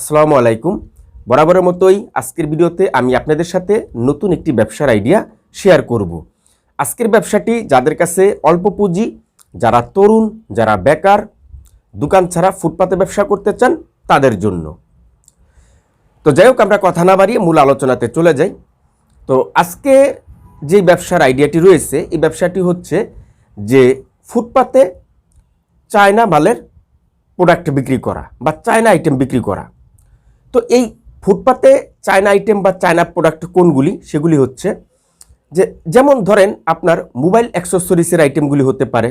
আসসালামু আলাইকুম। বরাবরের মতোই আজকের ভিডিওতে আমি আপনাদের সাথে নতুন একটি ব্যবসার আইডিয়া শেয়ার করব। আজকের ব্যবসাটি যাদের কাছে অল্প পুঁজি, যারা তরুণ, যারা বেকার, দোকান ছাড়া ফুটপাতে ব্যবসা করতে চান, তাদের জন্য। তো যাই হোক, আমরা কথা না বাড়িয়ে মূল আলোচনাতে চলে যাই। তো আজকে যে ব্যবসার আইডিয়াটি রয়েছে, এই ব্যবসাটি হচ্ছে যে ফুটপাতে চায়না মালের প্রোডাক্ট বিক্রি করা বা চায়না আইটেম বিক্রি করা। তো এই ফুটপাতে চায়না আইটেম বা চায়না প্রোডাক্ট কোনগুলি? সেগুলি হচ্ছে যে যেমন ধরেন আপনার মোবাইল অ্যাক্সেসরিজের আইটেমগুলি হতে পারে,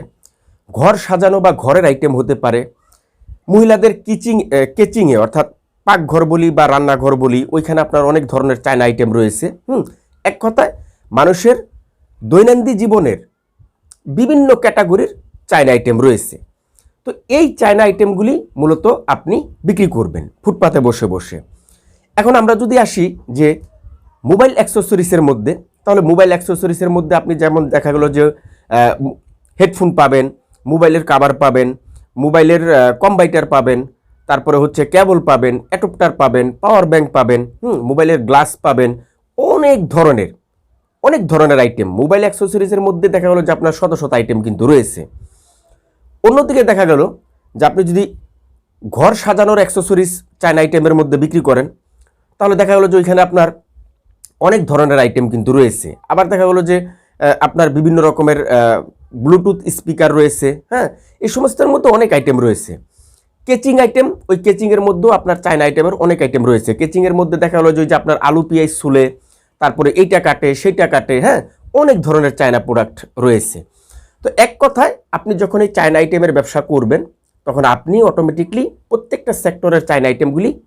ঘর সাজানো বা ঘরের আইটেম হতে পারে, মহিলাদের কিচিং কেচিংয়ে অর্থাৎ পাকঘর বলি বা রান্নাঘর বলি, ওইখানে আপনার অনেক ধরনের চায়না আইটেম রয়েছে, হুম? এক কথায় মানুষের দৈনন্দিন জীবনের বিভিন্ন ক্যাটাগরির চায়না আইটেম রয়েছে। তো এই চায়না আইটেমগুলি মূলত আপনি বিক্রি করবেন, ফুটপাতে বসে বসে। এখন আমরা যদি আসি যে মোবাইল অ্যাক্সেসরিজের মধ্যে, তাহলে মোবাইল অ্যাক্সেসরিজের মধ্যে আপনি যেমন দেখা গেলো যে হেডফোন পাবেন, মোবাইলের কাভার পাবেন, মোবাইলের কম্বাইটার পাবেন, তারপরে হচ্ছে কেবল পাবেন অ্যাডপ্টার পাবেন পাওয়ার ব্যাংক পাবেন, হুম, মোবাইলের গ্লাস পাবেন, অনেক ধরনের অনেক ধরনের আইটেম মোবাইল অ্যাক্সেসরিজের মধ্যে দেখা গেলো যে আপনার শত শত আইটেম কিন্তু রয়েছে। অন্যদিকে দেখা গেল যে আপনি যদি ঘর সাজানোর অ্যাক্সেসরিজ চায়না আইটেমের মধ্যে বিক্রি করেন, তাহলে দেখা গেলো যে ওইখানে আপনার অনেক ধরনের আইটেম কিন্তু রয়েছে। আবার দেখা গেলো যে আপনার বিভিন্ন রকমের ব্লুটুথ স্পিকার রয়েছে হ্যাঁ? এই সমস্তের মধ্যে অনেক আইটেম রয়েছে। কেচিং আইটেম ওই কেচিংয়ের মধ্যেও আপনার চায়না আইটেমের অনেক আইটেম রয়েছে। কেচিংয়ের মধ্যে দেখা গেলো যে আপনার আলু, পেঁয়াজ সুলে তারপরে এইটা কাটে, সেইটা কাটে হ্যাঁ? অনেক ধরনের চায়না প্রোডাক্ট রয়েছে। তো এক কথায়, আপনি যখন এই চায়না আইটেমের ব্যবসা করবেন, তখন আপনি অটোমেটিকলি প্রত্যেকটা সেক্টরের চায়না আইটেমগুলি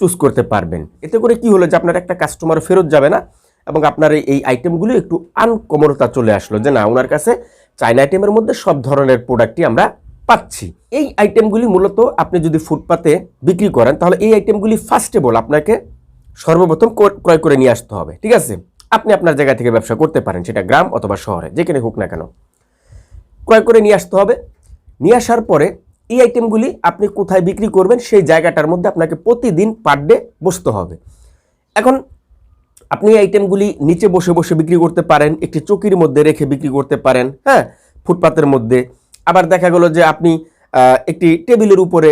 চুজ করতে পারবেন। এতে করে কি হলো যে আপনার একটা কাস্টমার ফেরত যাবে না এবং আপনার এই- আইটেমগুলি একটু আনকমনতা চলে আসলো যে না, ওনার কাছে চায়না আইটেমের মধ্যে সব ধরনের প্রোডাক্টই আমরা পাচ্ছি। এই আইটেমগুলি মূলত আপনি যদি ফুটপাতে বিক্রি করেন, তাহলে এই আইটেমগুলি ফার্স্টেবল আপনাকে সর্বপ্রথম কর- ক্রয় করে নিয়ে আসতে হবে, ঠিক আছে? আপনি আপনার জায়গা থেকে ব্যবসা করতে পারেন, সেটা গ্রাম অথবা শহরে, যেখানে হোক না কেন। ক্রয় করে নিয়ে আসতে হবে। নিয়ে আসার পরে এই আইটেমগুলি আপনি কোথায় বিক্রি করবেন সেই জায়গাটার মধ্যে আপনাকে প্রতিদিন পার ডে বসতে হবে। এখন আপনি এই আইটেমগুলি নিচে বসে বসে বিক্রি করতে পারেন, একটি চকির মধ্যে রেখে বিক্রি করতে পারেন হ্যাঁ ফুটপাতের মধ্যে। আবার দেখা গেলো যে আপনি একটি টেবিলের উপরে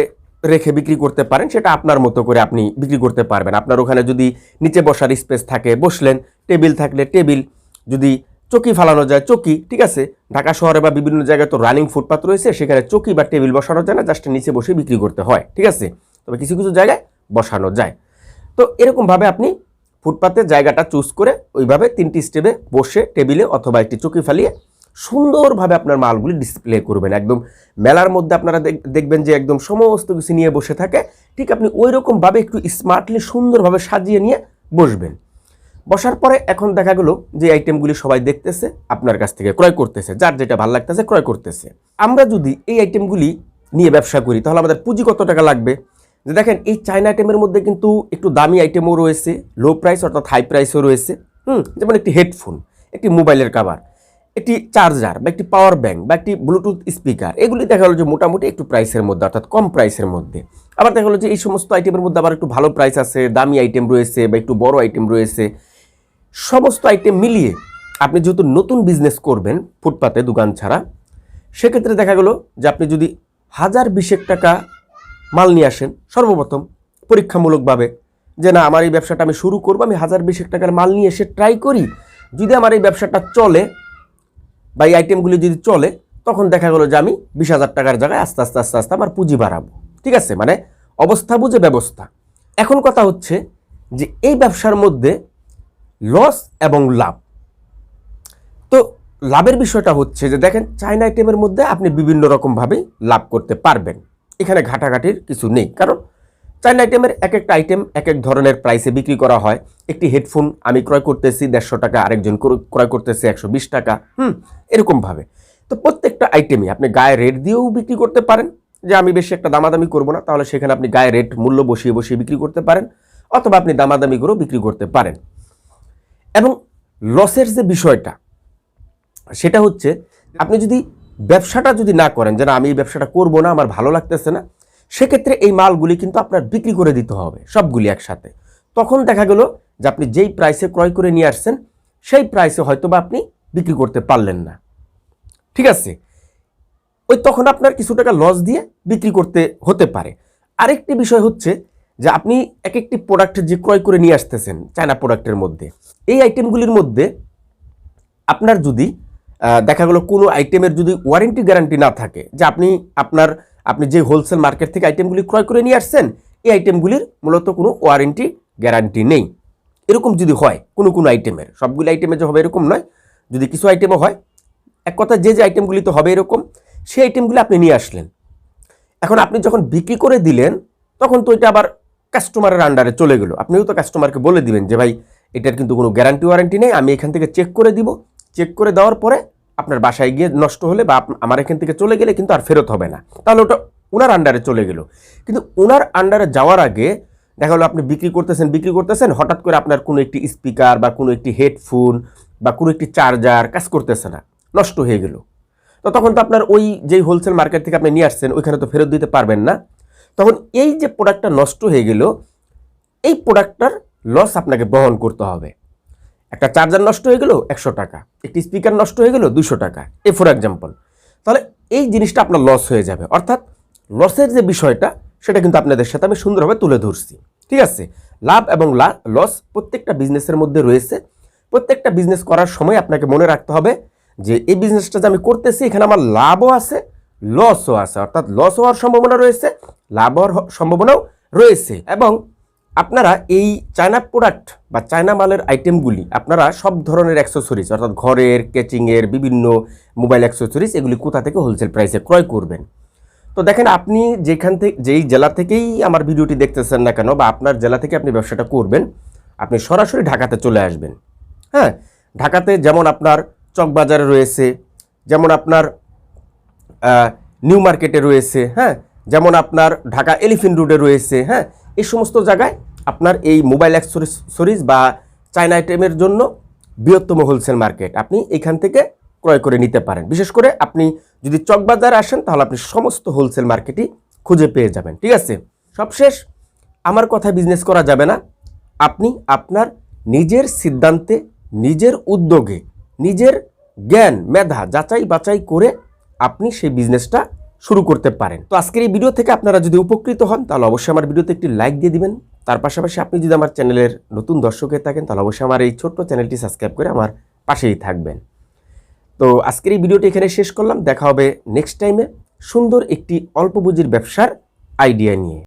রেখে বিক্রি করতে পারেন, সেটা আপনার মতো করে আপনি বিক্রি করতে পারবেন। আপনার ওখানে যদি নিচে বসার স্পেস থাকে, বসলেন, টেবিল থাকলে টেবিল, যদি চকি ফালানো যায়, চকি, ঠিক আছে? ঢাকা শহরে বা বিভিন্ন জায়গায় তো রানিং ফুটপাত রয়েছে, সেখানে চকি বা টেবিল বসানো যায় না জাস্ট নিচে বসে বিক্রি করতে হয়, ঠিক আছে? তবে কিছু কিছু জায়গায় বসানো যায়। তো এরকমভাবে আপনি ফুটপাতে জায়গাটা চুজ করে ওইভাবে তিনটি স্টেপে বসে টেবিলে অথবা একটি চকি ফালিয়ে সুন্দরভাবে আপনার মালগুলি ডিসপ্লে করবেন। একদম মেলার মধ্যে আপনারা দেখ- দেখবেন যে একদম সমস্ত কিছু নিয়ে বসে থাকে, ঠিক আপনি ওই রকমভাবে একটু স্মার্টলি সুন্দরভাবে সাজিয়ে নিয়ে বসবেন। বসার পরে এখন দেখা গেলো যে আইটেমগুলি সবাই দেখতেছে, আপনার কাছ থেকে ক্রয় করতেছে, যার যেটা ভালো লাগতেছে ক্রয় করতেছে। আমরা যদি এই আইটেমগুলি নিয়ে ব্যবসা করি, তাহলে আমাদের পুঁজি কত টাকা লাগবে? যে দেখেন, এই চায়না আইটেমের মধ্যে কিন্তু একটু দামি আইটেমও রয়েছে লো প্রাইস অর্থাৎ হাই প্রাইসও রয়েছে, হুম? যেমন একটি হেডফোন একটি মোবাইলের কাভার একটি চার্জার বা একটি পাওয়ার ব্যাঙ্ক বা একটি ব্লুটুথ স্পিকার এগুলি দেখা গেলো যে মোটামুটি একটু প্রাইসের মধ্যে, অর্থাৎ কম প্রাইসের মধ্যে। আবার দেখা গেলো যে এই সমস্ত আইটেমের মধ্যে আবার একটু ভালো প্রাইস আছে, দামি আইটেম রয়েছে বা একটু বড় আইটেম রয়েছে সমস্ত আইটেম মিলিয়ে আপনি যেহেতু নতুন বিজনেস করবেন, ফুটপাতে দোকান ছাড়া, সেক্ষেত্রে দেখা গেলো যে আপনি যদি হাজার বিশেক টাকা মাল নিয়ে আসেন, সর্বপ্রথম পরীক্ষামূলকভাবে যে না, আমার এই ব্যবসাটা আমি শুরু করব, আমি হাজার বিশেক টাকার মাল নিয়ে এসে ট্রাই করি। যদি আমার এই ব্যবসাটা চলে বা এই আইটেমগুলি যদি চলে, তখন দেখা গেলো যে আমি বিশ হাজার টাকার জায়গায় আস্তে আস্তে আস্তে আস্তে আমার পুঁজি বাড়াবো। ঠিক আছে? মানে অবস্থা বুঝে ব্যবস্থা। এখন কথা হচ্ছে যে এই ব্যবসার মধ্যে লস এবং লাভ। তো লাভের বিষয়টা হচ্ছে যে দেখেন, চাইনা আইটেমের মধ্যে আপনি বিভিন্ন রকমভাবেই লাভ করতে পারবেন। এখানে ঘাটাঘাটির কিছু নেই। কারণ চাইনা আইটেমের এক একটা আইটেম এক এক ধরনের প্রাইসে বিক্রি করা হয়। একটি হেডফোন আমি ক্রয় করতেছি দেড়শো টাকা, আরেকজন ক্র- ক্রয় করতেছে একশো বিশ টাকা। হুম, এরকমভাবে। তো প্রত্যেকটা আইটেমই আপনি গায়ে রেট দিয়েও বিক্রি করতে পারেন। যে আমি বেশি একটা দামাদামি করব না, তাহলে সেখানে আপনি গায়ে রেট, মূল্য বসিয়ে বসিয়ে বিক্রি করতে পারেন। অথবা আপনি দামাদামি করেও বিক্রি করতে পারেন। এবং লসের যে বিষয়টা, সেটা হচ্ছে আপনি যদি ব্যবসাটা যদি না করেন, যে না, আমি এই ব্যবসাটা করব না, আমার ভালো লাগতেছে না, সেক্ষেত্রে এই মালগুলি কিন্তু আপনার বিক্রি করে দিতে হবে, সবগুলি একসাথে। তখন দেখা গেল যে আপনি যেই প্রাইসে ক্রয় করে নিয়ে আসছেন, সেই প্রাইসে হয়তো বা আপনি বিক্রি করতে পারলেন না। ঠিক আছে? ওই তখন আপনার কিছু টাকা লস দিয়ে বিক্রি করতে হতে পারে। আরেকটি বিষয় হচ্ছে যে আপনি এক একটি প্রোডাক্ট যে ক্রয় করে নিয়ে আসতেছেন চায়না প্রোডাক্টের মধ্যে, এই আইটেমগুলির মধ্যে আপনার যদি দেখা গেলো কোনো আইটেমের যদি ওয়ারেন্টি গ্যারান্টি না থাকে, যে আপনি আপনার, আপনি যে হোলসেল মার্কেট থেকে আইটেমগুলি ক্রয় করে নিয়ে আসছেন, এই আইটেমগুলির মূলত কোনো ওয়ারেন্টি গ্যারান্টি নেই। এরকম যদি হয়, কোনো কোনো আইটেমের সবগুলো আইটেমে যে হবে এরকম নয়, যদি কিছু আইটেমও হয়, এক কথা যে যে আইটেমগুলি তো হবে এরকম, সেই আইটেমগুলি আপনি নিয়ে আসলেন। এখন আপনি যখন বিক্রি করে দিলেন, তখন তো এটা আবার কাস্টমারের আন্ডারে চলে গেলো। আপনিও তো কাস্টমারকে বলে দিবেন যে, ভাই, এটার কিন্তু কোনো গ্যারান্টি ওয়ারেন্টি নেই, আমি এখান থেকে চেক করে দিব। চেক করে দেওয়ার পরে আপনার বাসায় গিয়ে নষ্ট হলে বা আমার এখান থেকে চলে গেলে কিন্তু আর ফেরত হবে না। তাহলে ওটা ওনার আন্ডারে চলে গেল। কিন্তু ওনার আন্ডারে যাওয়ার আগে দেখা গেলো আপনি বিক্রি করতেছেন বিক্রি করতেছেন, হঠাৎ করে আপনার কোনো একটি স্পিকার বা কোনো একটি হেডফোন বা কোনো একটি চার্জার কাজ করতেছে না, নষ্ট হয়ে গেল। তো তখন তো আপনার ওই যেই হোলসেল মার্কেট থেকে আপনি নিয়ে আসছেন, ওইখানে তো ফেরত দিতে পারবেন না। তখন এই যে প্রোডাক্টটা নষ্ট হয়ে গেল, এই প্রোডাক্টটার লস আপনাকে বহন করতে হবে। একটা চার্জার নষ্ট হয়ে গেল, একশো টাকা। একটি স্পিকার নষ্ট হয়ে গেল, দুশো টাকা। এ ফর এক্সাম্পল তাহলে এই জিনিসটা আপনার লস হয়ে যাবে। অর্থাৎ লসের যে বিষয়টা, সেটা কিন্তু আপনাদের সাথে আমি সুন্দরভাবে তুলে ধরছি। ঠিক আছে? লাভ এবং লস প্রত্যেকটা বিজনেসের মধ্যে রয়েছে। প্রত্যেকটা বিজনেস করার সময় আপনাকে মনে রাখতে হবে যে, এই বিজনেসটা যে আমি করতেছি, এখানে আমার লাভও আছে লসও আছে। অর্থাৎ লস হওয়ার সম্ভাবনা রয়েছে। লাভ হওয়ার সম্ভাবনাও রয়েছে এবং আপনারা এই চায়না প্রোডাক্ট বা চায়না মালের আইটেমগুলি আপনারা সব ধরনের অ্যাক্সেসরিজ অর্থাৎ ঘরের কেচিংয়ের বিভিন্ন মোবাইল অ্যাক্সেসরিজ এগুলি কোথা থেকে হোলসেল প্রাইসে ক্রয় করবেন। তো দেখেন, আপনি যেখান থেকে, যেই জেলা থেকেই আমার ভিডিওটি দেখতেছেন না কেন, বা আপনার জেলা থেকে আপনি ব্যবসাটা করবেন, আপনি সরাসরি ঢাকাতে চলে আসবেন। হ্যাঁ ঢাকাতে যেমন আপনার চকবাজারে রয়েছে, যেমন আপনার নিউ মার্কেটে রয়েছে হ্যাঁ যেমন আপনার ঢাকা এলিফেন্ট রোডে রয়েছে হ্যাঁ এই সমস্ত জায়গায় আপনার এই মোবাইল অ্যাক্সেসরিজ বা চায়না আইটেমের জন্য বৃহত্তম হোলসেল মার্কেট আপনি এখান থেকে ক্রয় করে নিতে পারেন। বিশেষ করে আপনি যদি চকবাজারে আসেন, তাহলে আপনি সমস্ত হোলসেল মার্কেটই খুঁজে পেয়ে যাবেন, ঠিক আছে? সবশেষ, আমার কথায় বিজনেস করা যাবে না। আপনি আপনার নিজের সিদ্ধান্তে, নিজের উদ্যোগে, নিজের জ্ঞান, মেধা যাচাই বাছাই করে আপনি সেই বিজনেসটা শুরু করতে পারেন। তো আজকের এই ভিডিও থেকে আপনারা যদি উপকৃত হন, তাহলে অবশ্যই আমার ভিডিওতে একটি লাইক দিয়ে দিবেন। তার পাশাপাশি আপনি যদি আমার চ্যানেলের নতুন দর্শক হয়ে থাকেন, তাহলে অবশ্যই আমার এই ছোট্ট চ্যানেলটি সাবস্ক্রাইব করে আমার পাশেই থাকবেন। তো আজকের এই ভিডিওটি এখানে শেষ করলাম। দেখা হবে নেক্সট টাইমে সুন্দর একটি অল্প পুঁজির ব্যবসার আইডিয়া নিয়ে।